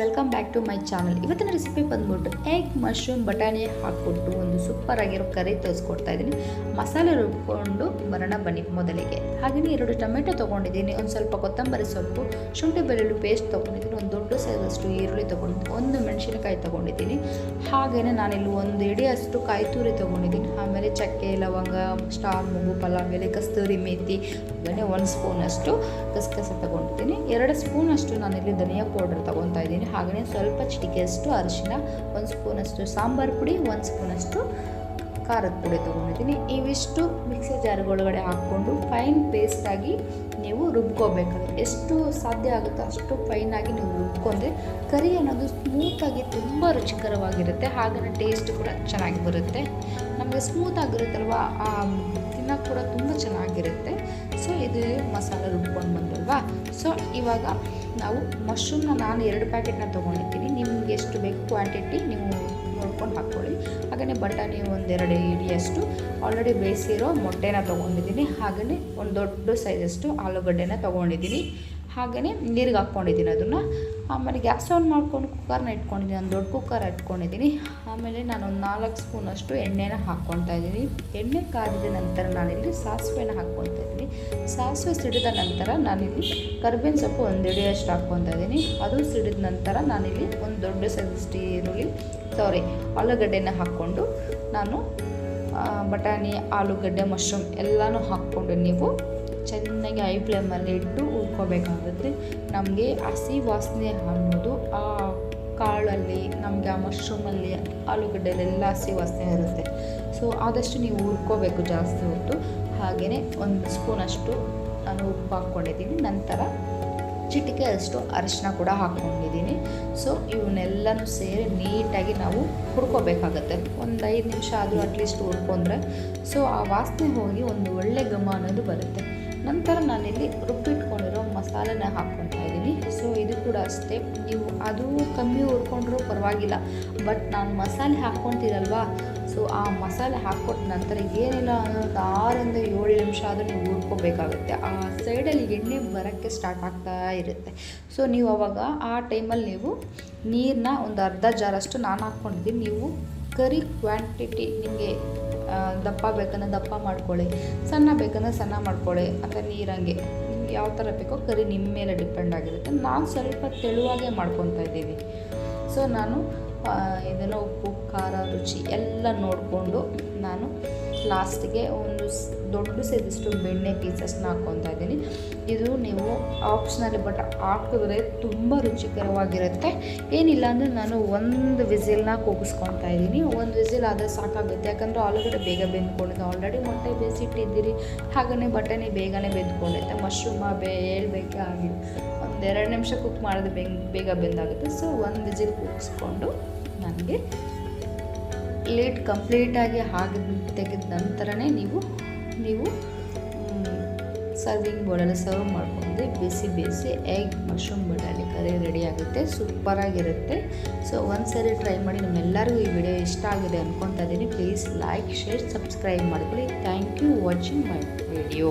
Welcome back to my channel ಇವತ್ತಿನ recipe ಬಂದ್ಬಿಟ್ಟು egg mushroom ಬಟಾಣಿ ಹಾಕ್ಬಿಟ್ಟು ಒಂದು ಸೂಪರ್ ಆಗಿರೋ ಕರಿ ತೋರಿಸ್ಕೊಡ್ತಾ ಇದ್ದೀನಿ. ಮಸಾಲೆ ರುಬ್ಕೊಂಡು ಬರೋಣ ಬನ್ನಿ ಮೊದಲಿಗೆ. ಹಾಗೆಯೇ ಎರಡು ಟೊಮೆಟೊ ತೊಗೊಂಡಿದ್ದೀನಿ, ಒಂದು ಸ್ವಲ್ಪ ಕೊತ್ತಂಬರಿ ಸೊಪ್ಪು, ಶುಂಠಿ ಬೆಳ್ಳುಳ್ಳಿ ಪೇಸ್ಟ್ ತೊಗೊಂಡಿದ್ದೀನಿ, ಒಂದು ದೊಡ್ಡ ಸೈಜಷ್ಟು ಈರುಳ್ಳಿ ತೊಗೊಂಡಿದ್ದೀನಿ, ಒಂದು ಮೆಣಸಿನಕಾಯಿ ತೊಗೊಂಡಿದ್ದೀನಿ. ಹಾಗೆಯೇ ನಾನಿಲ್ಲಿ ಒಂದು ಎಡೆಯಷ್ಟು ಕಾಯಿ ತುರಿ ತೊಗೊಂಡಿದ್ದೀನಿ. ಆಮೇಲೆ ಚಕ್ಕೆ, ಲವಂಗ, ಸ್ಟಾರ್, ಮೂಗು, ಪಲಾವ್, ಎಲೆ, ಕಸ್ತೂರಿ ಮೇಥಿ ಹಾಗೆಯೇ ಒಂದು ಸ್ಪೂನಷ್ಟು ಕಸಕಸ ತೊಗೊಂಡಿದ್ದೀನಿ. ಎರಡು ಸ್ಪೂನಷ್ಟು ನಾನಿಲ್ಲಿ ಧನಿಯಾ ಪೌಡರ್ ತೊಗೊತಾ ಇದ್ದೀನಿ. ಹಾಗೆಯೇ ಸ್ವಲ್ಪ ಚಿಟಿಕೆಯಷ್ಟು ಅರಿಶಿನ, ಒಂದು ಸ್ಪೂನಷ್ಟು ಸಾಂಬಾರು ಪುಡಿ, ಒಂದು ಸ್ಪೂನಷ್ಟು ಖಾರದ ಪುಡಿ ತೊಗೊಂಡಿದ್ದೀನಿ. ಇವಿಷ್ಟು ಮಿಕ್ಸಿ ಜಾರ್ಗೊಳಗಡೆ ಹಾಕ್ಕೊಂಡು ಫೈನ್ ಪೇಸ್ಟಾಗಿ ನೀವು ರುಬ್ಕೋಬೇಕಾದ್ರೆ ಎಷ್ಟು ಸಾಧ್ಯ ಆಗುತ್ತೋ ಅಷ್ಟು ಫೈನಾಗಿ ನೀವು ರುಬ್ಕೊಂಡ್ರೆ ಕರಿ ಅನ್ನೋದು ಸ್ಮೂತಾಗಿ ತುಂಬ ರುಚಿಕರವಾಗಿರುತ್ತೆ. ಹಾಗೆಯೇ ಟೇಸ್ಟ್ ಕೂಡ ಚೆನ್ನಾಗಿ ಬರುತ್ತೆ. ನಮಗೆ ಸ್ಮೂತ್ ಆ, ತಿನ್ನೋಕೆ ಕೂಡ ತುಂಬ ಚೆನ್ನಾಗಿರುತ್ತೆ. ಸೊ ಇದು ಮಸಾಲೆ ರುಬ್ಕೊಂಡು ಬಂದಲ್ವಾ? ಸೊ ಇವಾಗ ನಾವು ಮಶ್ರೂಮ್ನ ನಾನು ಎರಡು ಪ್ಯಾಕೆಟ್ನ ತೊಗೊಂಡಿದ್ದೀನಿ ನಿಮ್ಗೆ ಎಷ್ಟು ಬೇಕು ಕ್ವಾಂಟಿಟಿ ನೀವು ನೋಡ್ಕೊಂಡು ಹಾಕ್ಕೊಳ್ಳಿ ಹಾಗೆಯೇ ಬಟಾಣಿ ಒಂದೆರಡು ಇಡಿಯಷ್ಟು. ಆಲ್ರೆಡಿ ಬೇಯಿಸಿರೋ ಮೊಟ್ಟೆನ ತೊಗೊಂಡಿದ್ದೀನಿ. ಹಾಗೆಯೇ ಒಂದು ದೊಡ್ಡ ಸೈಜಷ್ಟು ಆಲೂಗಡ್ಡೆನ ತೊಗೊಂಡಿದ್ದೀನಿ. ಹಾಗೆಯೇ ನೀರಿಗೆ ಹಾಕ್ಕೊಂಡಿದ್ದೀನಿ ಅದನ್ನು. ಆಮೇಲೆ ಗ್ಯಾಸ್ ಆನ್ ಮಾಡ್ಕೊಂಡು ಕುಕ್ಕರ್ನ ಇಟ್ಕೊಂಡಿದ್ದೀನಿ. ಒಂದು ದೊಡ್ಡ ಕುಕ್ಕರ್ ಇಟ್ಕೊಂಡಿದ್ದೀನಿ. ಆಮೇಲೆ ನಾನು ಒಂದು ನಾಲ್ಕು ಸ್ಪೂನಷ್ಟು ಎಣ್ಣೆನ ಹಾಕ್ಕೊತಾ ಇದ್ದೀನಿ. ಎಣ್ಣೆ ಕಾದಿದ ನಂತರ ನಾನಿಲ್ಲಿ ಸಾಸಿವೆನ ಹಾಕ್ಕೊತಾ ಇದ್ದೀನಿ. ಸಾಸಿವೆ ಸಿಡಿದ ನಂತರ ನಾನಿಲ್ಲಿ ಕರ್ಬೇವಿನ ಸೊಪ್ಪು ಒಂದು ಹಿಡಿಯೋಷ್ಟು ಹಾಕ್ಕೊತಾ ಇದ್ದೀನಿ. ಅದು ಸಿಡಿದ ನಂತರ ನಾನಿಲ್ಲಿ ಒಂದು ದೊಡ್ಡ ಸೈಜಷ್ಟು ಈರುಳ್ಳಿ ಸಾರಿ ಆಲೂಗಡ್ಡೆನ ಹಾಕ್ಕೊಂಡು ನಾನು ಬಟಾಣಿ, ಆಲೂಗಡ್ಡೆ ಮಶ್ರೂಮ್ ಎಲ್ಲನೂ ಹಾಕ್ಕೊಂಡು ನೀವು. ಚೆನ್ನಾಗಿ ಐ ಫ್ಲೇಮಲ್ಲಿ ಇಟ್ಟು ಹುರ್ಕೋಬೇಕಾಗುತ್ತೆ. ನಮಗೆ ಹಸಿ ವಾಸನೆ ಅನ್ನೋದು ಆ ಕಾಳಲ್ಲಿ, ನಮಗೆ ಆ ಮಶ್ರೂಮಲ್ಲಿ ಆಲೂಗಡ್ಡೆಲೆಲ್ಲ ಹಸಿ ವಾಸನೆ ಇರುತ್ತೆ. ಸೊ ಆದಷ್ಟು ನೀವು ಹುರ್ಕೋಬೇಕು ಜಾಸ್ತಿ ಹೊತ್ತು. ಹಾಗೆಯೇ ಒಂದು ಸ್ಪೂನಷ್ಟು ನಾನು ಉಪ್ಪು ಹಾಕ್ಕೊಂಡಿದ್ದೀನಿ. ನಂತರ ಚಿಟಿಕೆ ಅಷ್ಟು ಅರಿಶಿನ ಕೂಡ ಹಾಕ್ಕೊಂಡಿದ್ದೀನಿ. ಸೊ ಇವನ್ನೆಲ್ಲನೂ ಸೇರಿ ನೀಟಾಗಿ ನಾವು ಹುರ್ಕೋಬೇಕಾಗತ್ತೆ. ಒಂದು ಐದು ನಿಮಿಷ ಆದರೂ ಅಟ್ಲೀಸ್ಟ್ ಹುರ್ಕೊಂಡ್ರೆ. ಸೊ ಆ ವಾಸನೆ ಹೋಗಿ ಒಂದು ಒಳ್ಳೆ ಘಮ ಅನ್ನೋದು ಬರುತ್ತೆ. ನಂತರ ನಾನಿಲ್ಲಿ ಮಸಾಲೆನ ಹಾಕ್ಕೊತಾ ಇದ್ದೀನಿ. ಸೊ ಇದು ಕೂಡ ಅಷ್ಟೇ. ನೀವು ಅದು ಕಮ್ಮಿ ಹುರ್ಕೊಂಡ್ರೂ ಪರವಾಗಿಲ್ಲ. ಬಟ್ ನಾನು ಮಸಾಲೆ ಹಾಕ್ಕೊತೀರಲ್ವಾ? ಸೊ ಆ ಮಸಾಲೆ ಹಾಕ್ಕೊಟ್ಟ ನಂತರ ಏನಿಲ್ಲ ಅನ್ನೋದು ಆರರಿಂದ ಏಳು ನಿಮಿಷ ಆದರೂ ನೀವು ಹುರ್ಕೋಬೇಕಾಗುತ್ತೆ. ಆ ಸೈಡಲ್ಲಿ ಎಣ್ಣೆ ಬರೋಕ್ಕೆ ಸ್ಟಾರ್ಟ್ ಆಗ್ತಾ ಇರುತ್ತೆ. ಸೊ ನೀವು ಅವಾಗ ಆ ಟೈಮಲ್ಲಿ ನೀವು ನೀರನ್ನ ಒಂದು ಅರ್ಧ ಜಾರಷ್ಟು ನಾನು ಹಾಕ್ಕೊಂಡಿದ್ದೀನಿ. ನೀವು ಕರಿ ಕ್ವಾಂಟಿಟಿ ನಿಮಗೆ ದಪ್ಪ ಬೇಕಂದ್ರೆ ದಪ್ಪ ಮಾಡ್ಕೊಳ್ಳಿ, ಸಣ್ಣ ಬೇಕಂದ್ರೆ ಸಣ್ಣ ಮಾಡ್ಕೊಳ್ಳಿ ಅಥವಾ ನೀರಂಗೆ. ನಿಮ್ಗೆ ಯಾವ ಥರ ಬೇಕೋ ಕರಿ ನಿಮ್ಮ ಮೇಲೆ ಡಿಪೆಂಡ್ ಆಗಿರುತ್ತೆ. ನಾನು ಸ್ವಲ್ಪ ತೆಳುವಾಗೆ ಮಾಡ್ಕೊತಾ ಇದ್ದೀವಿ ಸೊ ನಾನು ಇದನ್ನು ಉಪ್ಪು, ಖಾರ, ರುಚಿ ಎಲ್ಲ ನೋಡಿಕೊಂಡು ನಾನು ಲಾಸ್ಟಿಗೆ ಒಂದು ದೊಡ್ಡ ಸೈಜಷ್ಟು ಬೆಣ್ಣೆ ಪೀಸಸ್ನ ಹಾಕ್ಕೊತಾ ಇದ್ದೀನಿ. ಇದು ನೀವು ಆಪ್ಷನಲ್ ಬಟ್ ಹಾಕಿದ್ರೆ ತುಂಬ ರುಚಿಕರವಾಗಿರುತ್ತೆ. ಏನಿಲ್ಲ ಅಂದರೆ ನಾನು ಒಂದು ವಿಸಿಲ್ನ ಕೂಗಿಸ್ಕೊತಾ ಇದ್ದೀನಿ. ಒಂದು ವಿಸಿಲ್ ಆದರೆ ಸಾಕಾಗುತ್ತೆ. ಯಾಕಂದರೆ ಆಲೂಗಡ್ಡೆ ಬೇಗ ಬೆಂದ್ಕೊಂಡಿದ್ದೆ ಆಲ್ರೆಡಿ ಮೊಟ್ಟೆ ಬೇಯಿಸಿಟ್ಟಿದ್ದೀರಿ. ಹಾಗೆಯೇ ಬಟಾಣಿ ಬೇಗನೆ ಬೆಂದ್ಕೊಂಡೈತೆ ಮಶ್ರೂಮ ಬೇ, ಹೇಳ್ಬೇಕೆ ಆಗಿದೆ ಎರಡು ನಿಮಿಷ ಕುಕ್ ಮಾಡಿದ್ರೆ ಬೆಂಗ್, ಬೇಗ ಬೆಂದಾಗುತ್ತೆ. ಸೊ ಒಂದು ವಿಸಿಲ್ ಕೂಗಿಸ್ಕೊಂಡು ನನಗೆ ಲೇಟ್ ಕಂಪ್ಲೀಟಾಗಿ ಹಾಗೆ ತೆಗೆದ ನಂತರನೇ ನೀವು ನೀವು ಸರ್ವಿಂಗ್ ಬೋಲಲ್ಲಿ ಸರ್ವ್ ಮಾಡ್ಕೊಂಡ್ರೆ ಬಿಸಿ ಬಿಸಿ ಎಗ್ ಮಶ್ರೂಮ್ ಬಟಾಣಿ ಕರಿ ರೆಡಿ ಆಗುತ್ತೆ ಸೂಪರಾಗಿರುತ್ತೆ ಸೊ ಒಂದು ಸರಿ ಟ್ರೈ ಮಾಡಿ ನಿಮ್ಮೆಲ್ಲರಿಗೂ ಈ ವಿಡಿಯೋ ಇಷ್ಟ ಆಗಿದೆ ಅಂದ್ಕೊತಾ ಇದ್ದೀನಿ. ಪ್ಲೀಸ್ ಲೈಕ್ ಶೇರ್ ಸಬ್ಸ್ಕ್ರೈಬ್ ಮಾಡ್ಕೊಳ್ಳಿ. Thank you watching my video